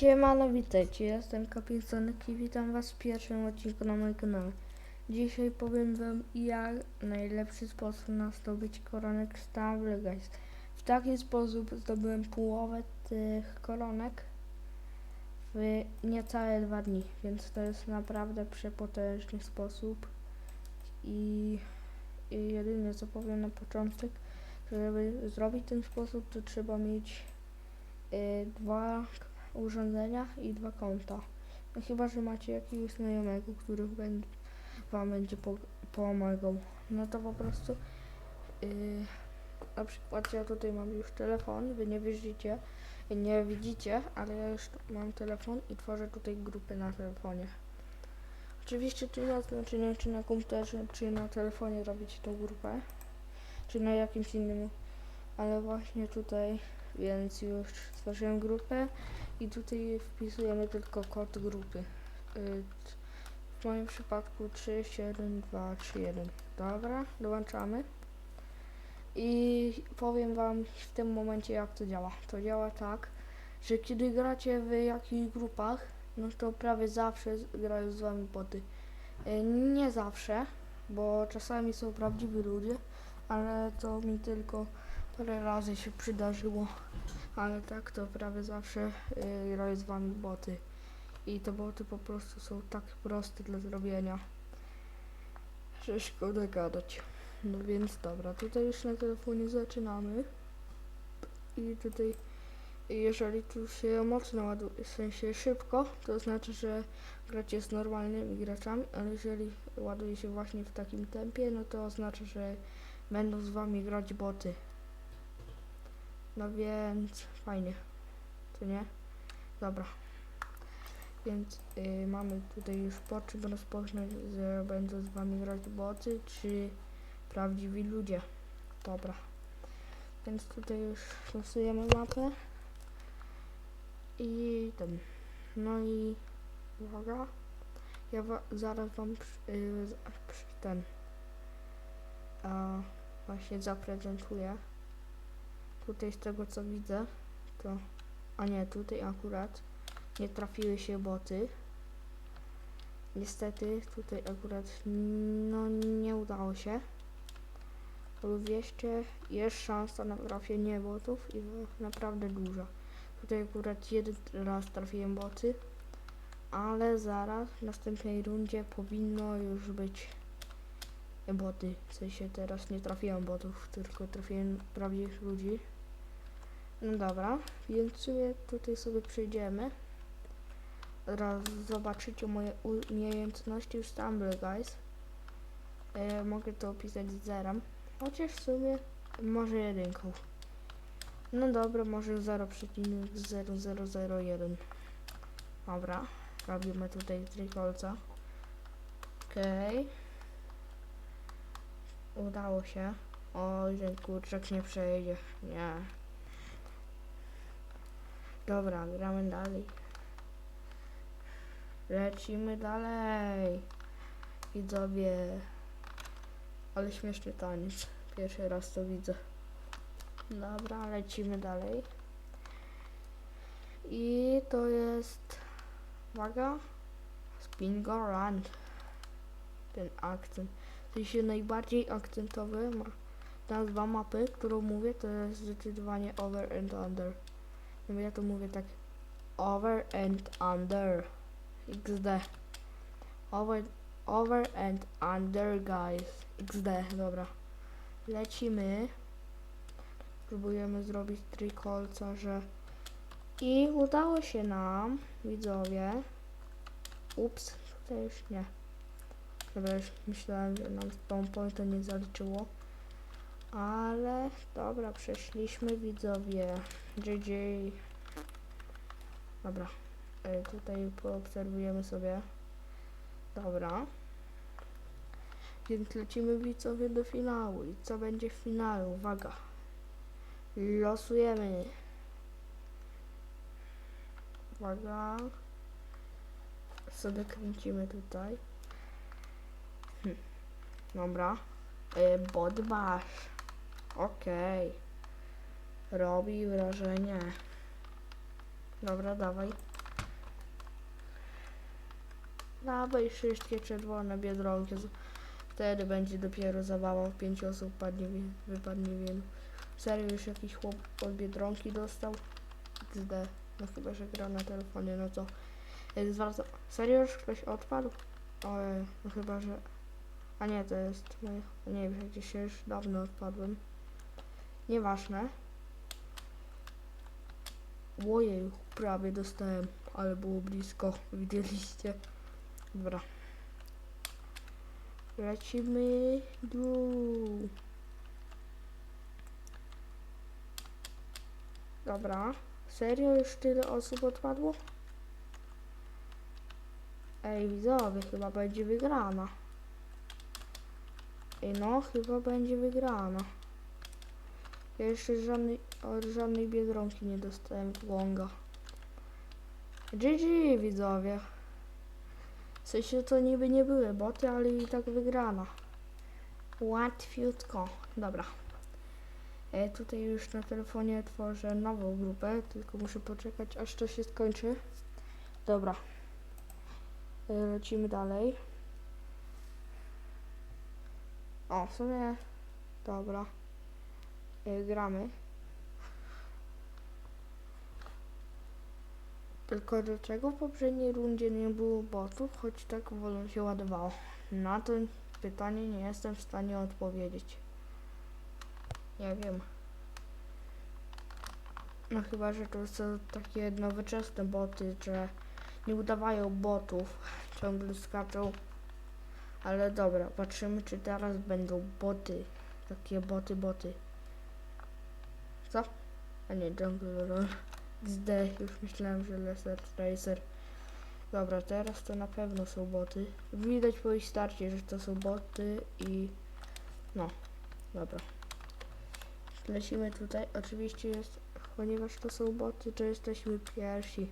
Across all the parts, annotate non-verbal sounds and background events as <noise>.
Siemano, witajcie, jestem Kapisonek i witam was w pierwszym odcinku na moim kanale. Dzisiaj powiem wam jak najlepszy sposób na zdobyć koronek Stumble Guys. W taki sposób zdobyłem połowę tych koronek w niecałe dwa dni, więc to jest naprawdę przepotężny sposób i, i jedynie co powiem na początek, żeby zrobić ten sposób to trzeba mieć y, dwa urządzenia i dwa konta. No chyba, że macie jakiegoś znajomego, który będzie, wam będzie po, pomagał. No to po prostu yy, na przykład ja tutaj mam już telefon, wy nie widzicie, nie widzicie, ale ja już mam telefon i tworzę tutaj grupy na telefonie. Oczywiście tu nie ma znaczenia, czy na komputerze, czy na telefonie robicie tą grupę, czy na jakimś innym, ale właśnie tutaj, więc już stworzyłem grupę i tutaj wpisujemy tylko kod grupy. Y, W moim przypadku 37231. Dobra, dołączamy. I powiem wam w tym momencie jak to działa. To działa tak, że kiedy gracie w jakichś grupach, no to prawie zawsze grają z wami boty. Y, Nie zawsze, bo czasami są prawdziwi ludzie, ale to mi tylko parę razy się przydarzyło ale tak to prawie zawsze yy, z wami boty. I te boty po prostu są tak proste do zrobienia, że szkoda gadać. No więc dobra, tutaj już na telefonie zaczynamy. I tutaj, jeżeli tu się mocno ładuje, w sensie szybko, to znaczy, że gracie z normalnymi graczami, ale jeżeli ładuje się właśnie w takim tempie, no to oznacza, że będą z wami grać boty. No więc fajnie, czy nie? Dobra. Więc y, mamy tutaj już po czym rozpocząć, że będą z wami grać boty, czy prawdziwi ludzie. Dobra. Więc tutaj już losujemy mapę. I ten. No i uwaga. Ja wa- zaraz wam przy, y, przy, ten. A, właśnie zaprezentuję tutaj z tego co widzę, to. A nie, tutaj akurat nie trafiły się boty. Niestety tutaj akurat no nie udało się. Lub jeszcze jest szansa na trafienie botów i naprawdę duża. Tutaj akurat jeden raz trafiłem boty, ale zaraz w następnej rundzie powinno już być boty. W sensie teraz nie trafiłem botów, tylko trafiłem prawdziwych ludzi. No dobra, więc sobie tutaj sobie przejdziemy. Raz zobaczycie moje umiejętności w Stumble Guys. E, mogę to opisać z zerem. Chociaż w sumie może jedynką. No dobra, może 0,0001. Dobra, robimy tutaj trójkolca. Okej. Udało się. Oj, ten kurczak nie przejdzie. Nie. Dobra, gramy dalej. Lecimy dalej. Widzowie. Ale śmieszny taniec. Pierwszy raz to widzę. Dobra, lecimy dalej. I to jest... Uwaga. Spin go run. Ten akcent. W sensie najbardziej akcentowy ma nazwa mapy, którą mówię, to jest zdecydowanie over and under. No ja to mówię tak over and under XD over, over and under guys XD, dobra. Lecimy. Próbujemy zrobić trikolca, że i udało się nam widzowie. Ups, tutaj już nie. Dobra, już myślałem, że nam spawn pointa nie zaliczyło ale dobra, przeszliśmy widzowie GG. Dobra. E, tutaj poobserwujemy sobie. Dobra. Więc lecimy widzowie do finału. I co będzie w finale? Uwaga. Losujemy. Uwaga. Sobie kręcimy tutaj. Hm. Dobra. E, Bodbash. Okej. Robi wrażenie. Dobra, dawaj. Dawaj wszystkie czerwone biedronki. Wtedy będzie dopiero zabawa. W pięciu osób padnie, wypadnie wielu. Serio już jakiś chłop od biedronki dostał? XD. No chyba, że gra na telefonie, no to bardzo... Serio już ktoś odpadł? Ojej, no chyba, że... A nie, to jest. Nie wiem, gdzieś już dawno odpadłem. Nieważne. Ojej, prawie dostałem, ale było blisko, <laughs> widzieliście. Dobra. Lecimy dół. Dobra. Serio już tyle osób odpadło? Ej, widzowie, chyba będzie wygrana. Ej, no, chyba będzie wygrana. Ja jeszcze żadnej, od żadnej biedronki nie dostałem łąga. GG, widzowie. W sensie to niby nie były boty, ale i tak wygrana. Łatwiutko. Dobra. E, tutaj już na telefonie tworzę nową grupę, tylko muszę poczekać aż to się skończy. Dobra. E, lecimy dalej. O, w sumie... Dobra. E, gramy. Tylko dlaczego w poprzedniej rundzie nie było botów, choć tak wolno się ładowało? Na to pytanie nie jestem w stanie odpowiedzieć. Nie wiem. No chyba, że to są takie nowoczesne boty, że nie udawają botów, <laughs> ciągle skaczą. Ale dobra, patrzymy czy teraz będą boty. Takie boty, boty. A nie, Jungle Run. XD, już myślałem, że Lesser Tracer. Dobra, teraz to na pewno są boty. Widać po ich starcie, że to są boty i... No, dobra. Lecimy tutaj. Oczywiście jest, ponieważ to są boty, to jesteśmy pierwsi.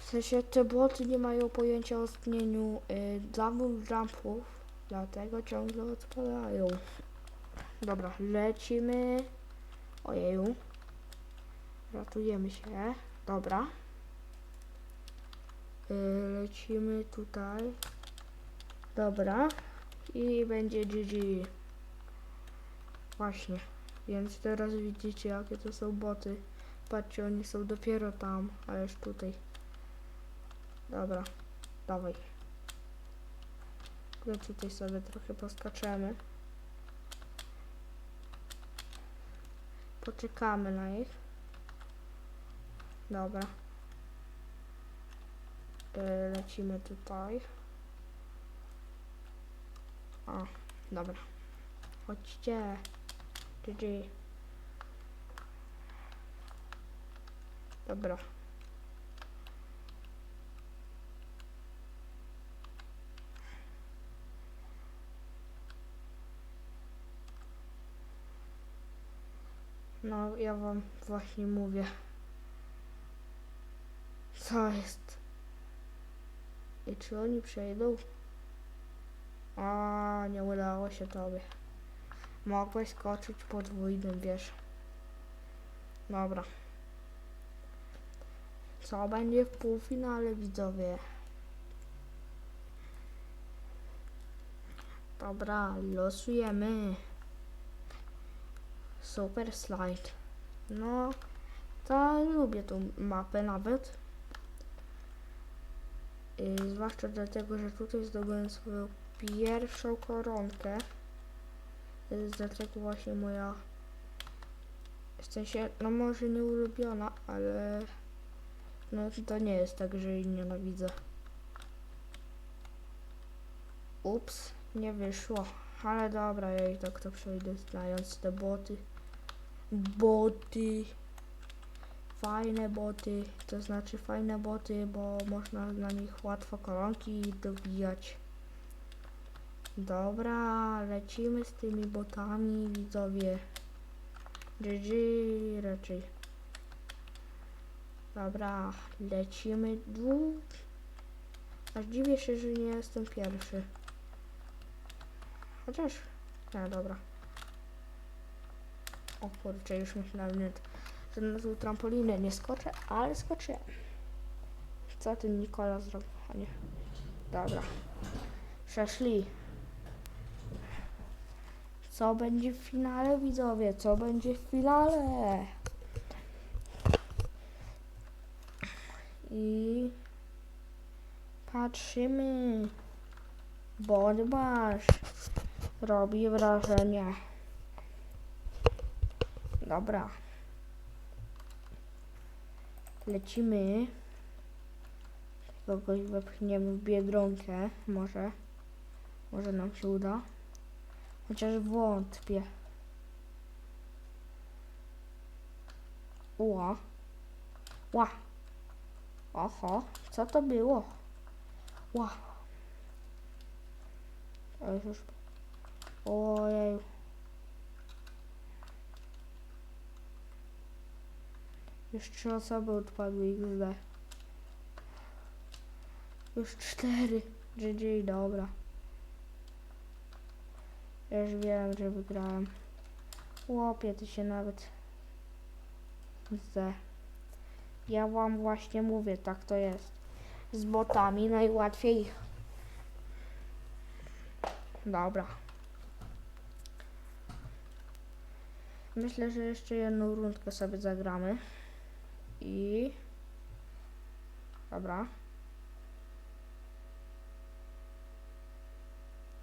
W sensie te boty nie mają pojęcia o istnieniu y, double jumpów, dlatego ciągle odpadają. Dobra, lecimy. Ojeju. Ratujemy się. Dobra. Y, lecimy tutaj. Dobra. I będzie GG. Właśnie. Więc teraz widzicie jakie to są boty. Patrzcie, oni są dopiero tam, a już tutaj. Dobra. Dawaj. No tutaj sobie trochę poskaczemy. Poczekamy na nich. Dobra. Y, lecimy tutaj. O, dobra. Chodźcie. GG. Dobra. No, ja wam właśnie mówię. Co jest? I czy oni przejdą? A, nie udało się tobie. Mogłeś skoczyć podwójnym, wiesz. Dobra. Co będzie w półfinale, widzowie? Dobra, losujemy. Super slide. No, to lubię tą mapę nawet. Yy, zwłaszcza dlatego, że tutaj zdobyłem swoją pierwszą koronkę. Jest dlatego właśnie moja w sensie, no może nie ulubiona, ale no to nie jest tak, że jej nienawidzę. Ups, nie wyszło. Ale dobra, ja i tak to przejdę znając te boty. Boty. Fajne boty, to znaczy fajne boty, bo można na nich łatwo koronki dobijać. Dobra, lecimy z tymi botami, widzowie. GG raczej. Dobra, lecimy dwóch. Aż dziwię się, że nie jestem pierwszy. Chociaż, no dobra. O kurczę, już myślałem, że na tą trampolinę nie skoczę, ale skoczyłem. Co ten Nikola zrobił? A nie. Dobra. Przeszli. Co będzie w finale, widzowie? Co będzie w finale? I patrzymy. Bodbasz robi wrażenie. Dobra. Lecimy. Kogoś wepchniemy w biedronkę. Może. Może nam się uda. Chociaż wątpię. Ła. Ła. Oho, co to było? Ła. Już... Ojej. Już trzy osoby odpadły XD. Już cztery. GG, dobra. Już wiem, że wygrałem. Łopie, ty się nawet... Z. Ja wam właśnie mówię, tak to jest. Z botami najłatwiej. Dobra. Myślę, że jeszcze jedną rundkę sobie zagramy. I... Dobra.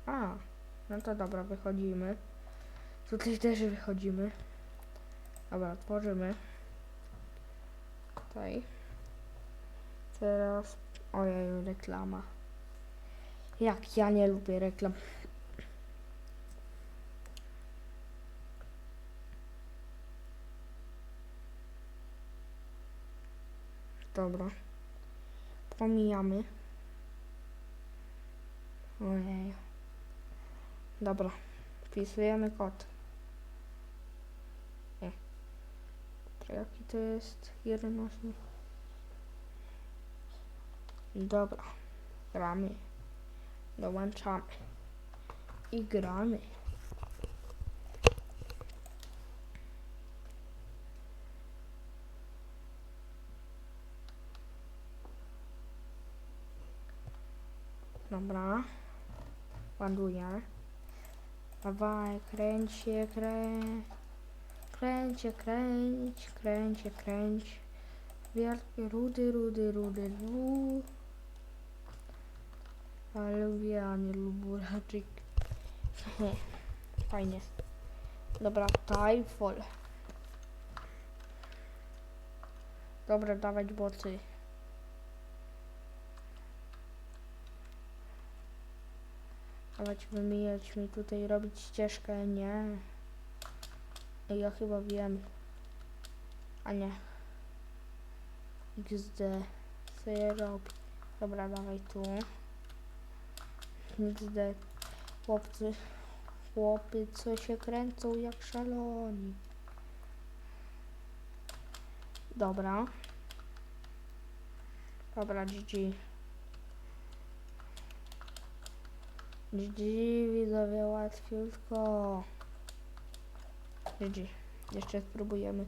A, no to dobra, wychodzimy. Tutaj też wychodzimy. Dobra, tworzymy. Tutaj. Teraz... Ojej, reklama. Jak ja nie lubię reklam. Dobra. Pomijamy. Ojej. Dobra. Wpisujemy kod. Nie. Jaki to jest? 11. Dobra. Gramy. Dołączamy. I gramy. Dobra. Ładuję. Dawaj, kręć się, kręć. Kręć się, kręć, kręć się, kręć. Wielkie rudy, rudy, rudy, rudy. Ale lubię, a nie lubię raczej. <laughs> Fajnie. Dobra, Tyfol. Dobra, dawać boty. Dawać wymijać mi tutaj, robić ścieżkę, nie. Ja chyba wiem. A nie. XD. Co je robi? Dobra, dawaj tu. XD. Chłopcy. Chłopy, co się kręcą jak szaloni. Dobra. Dobra, GG. GG, widzowie, łatwiutko. GG. Jeszcze spróbujemy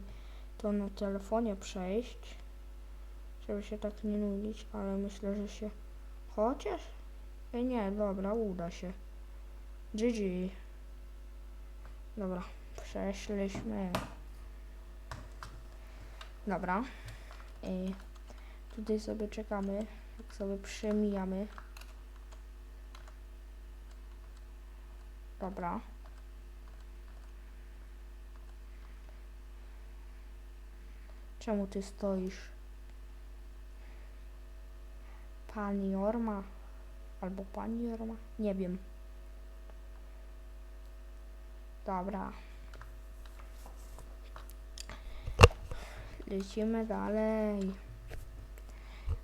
to na telefonie przejść. Żeby się tak nie nudzić, ale myślę, że się... Chociaż? Ej, nie, dobra, uda się. GG. Dobra, przeszliśmy. Dobra. I tutaj sobie czekamy, jak sobie przemijamy. Dobra. Czemu ty stoisz? Pani Jorma? Albo pani Jorma? Nie wiem. Dobra. Lecimy dalej.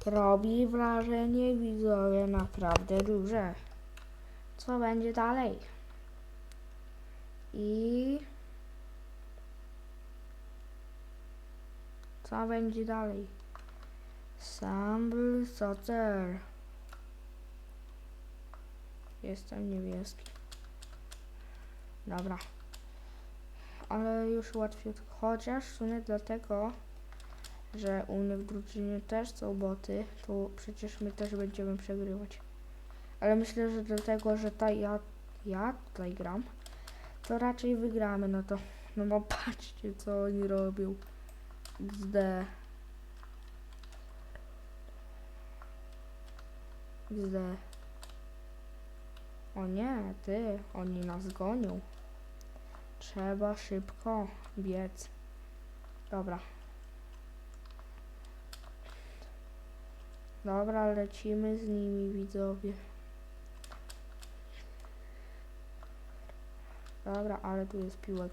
Robi wrażenie widzowie naprawdę duże. Co będzie dalej? I co będzie dalej? Sambl Socer. Jestem niebieski. Dobra. Ale już łatwiej, chociaż w sumie dlatego, że u mnie w drużynie też są boty, to przecież my też będziemy przegrywać. Ale myślę, że dlatego, że ta ja, ja tutaj gram, to raczej wygramy, no to, no bo patrzcie co oni robią. XD. XD. O nie, ty, oni nas gonią. Trzeba szybko biec. Dobra. Dobra, lecimy z nimi, widzowie. Dobra, ale tu jest piłek.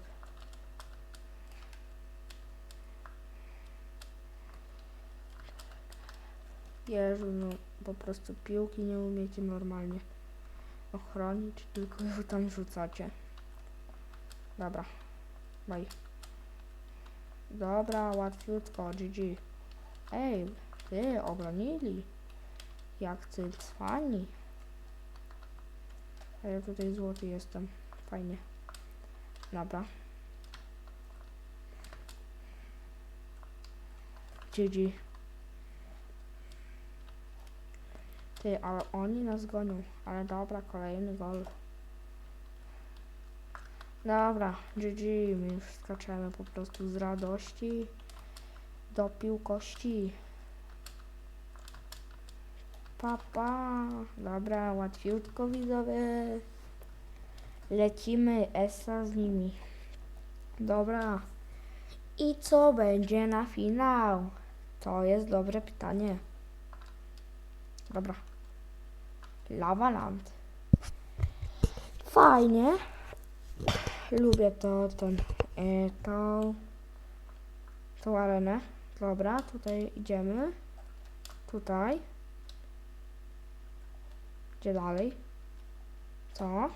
Jezu, no po prostu piłki nie umiecie normalnie ochronić, tylko ją tam rzucacie. Dobra, bye. Dobra, łatwiutko, GG. Ej, ty, obronili. Jak ty cwani. A ja tutaj złoty jestem. Fajnie. Dobra. GG. Ty, ale oni nas gonią. Ale dobra, kolejny gol. Dobra, GG, my już skaczemy po prostu z radości do piłkości. Papa, pa. dobra, łatwiutko widzowie. Lecimy Esa z nimi. Dobra. I co będzie na finał? To jest dobre pytanie. Dobra. Lavaland. Fajnie. Lubię to, ten, e, tą, tą arenę. Dobra, tutaj idziemy. Tutaj. Gdzie dalej? Co?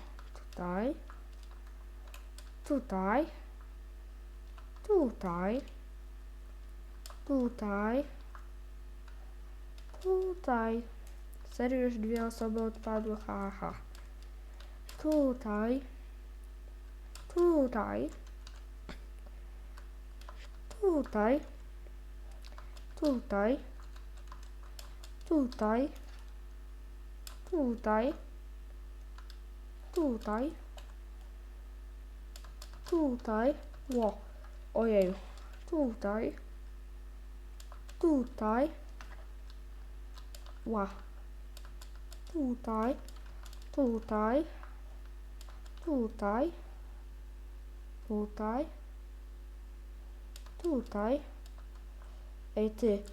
Tutaj. Tutaj. Tutaj. Tutaj. Tutaj. Serio już dwie osoby odpadły, haha. Tutaj. Tutaj. Tutaj. Tutaj. Tutaj. Tutaj. Tutaj. Tutaj. Ło. Ojeju. Tutaj. Tutaj. Ła. Tutaj. Tutaj. Tutaj. Tutaj. Tutaj. Ej ty.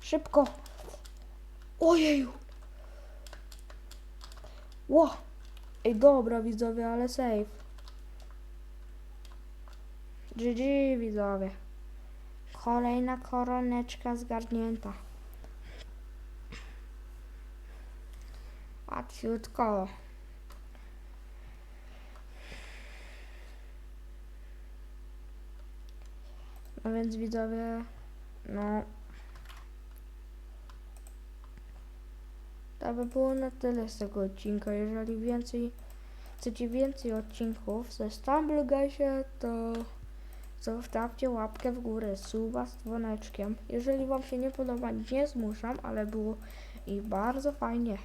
Szybko. Ojeju. Ło. Ej dobra widzowie, ale safe. GG widzowie. Kolejna koroneczka zgarnięta. Łatwiutko. No więc widzowie, no. To by było na tyle z tego odcinka. Jeżeli więcej, chcecie więcej odcinków ze Stumble Guysie, to zostawcie łapkę w górę, suba z dzwoneczkiem. Jeżeli wam się nie podoba, nie zmuszam, ale było i bardzo fajnie.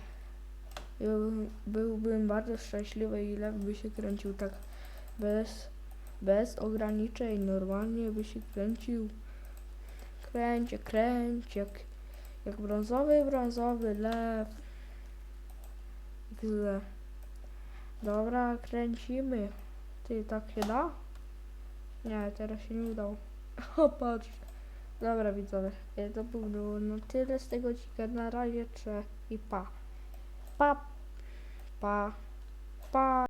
Byłbym, bardzo szczęśliwy, ile by się kręcił tak bez, bez ograniczeń. Normalnie by się kręcił. Kręcie, kręcie, jak brązowy, brązowy lew. Dobra, kręcimy. Ty, tak się da? Nie, teraz się nie udało. <laughs> O, patrz. Dobra, widzowie. To było na tyle z tego odcinka. Na razie, cze i pa. Pa, pa, pa.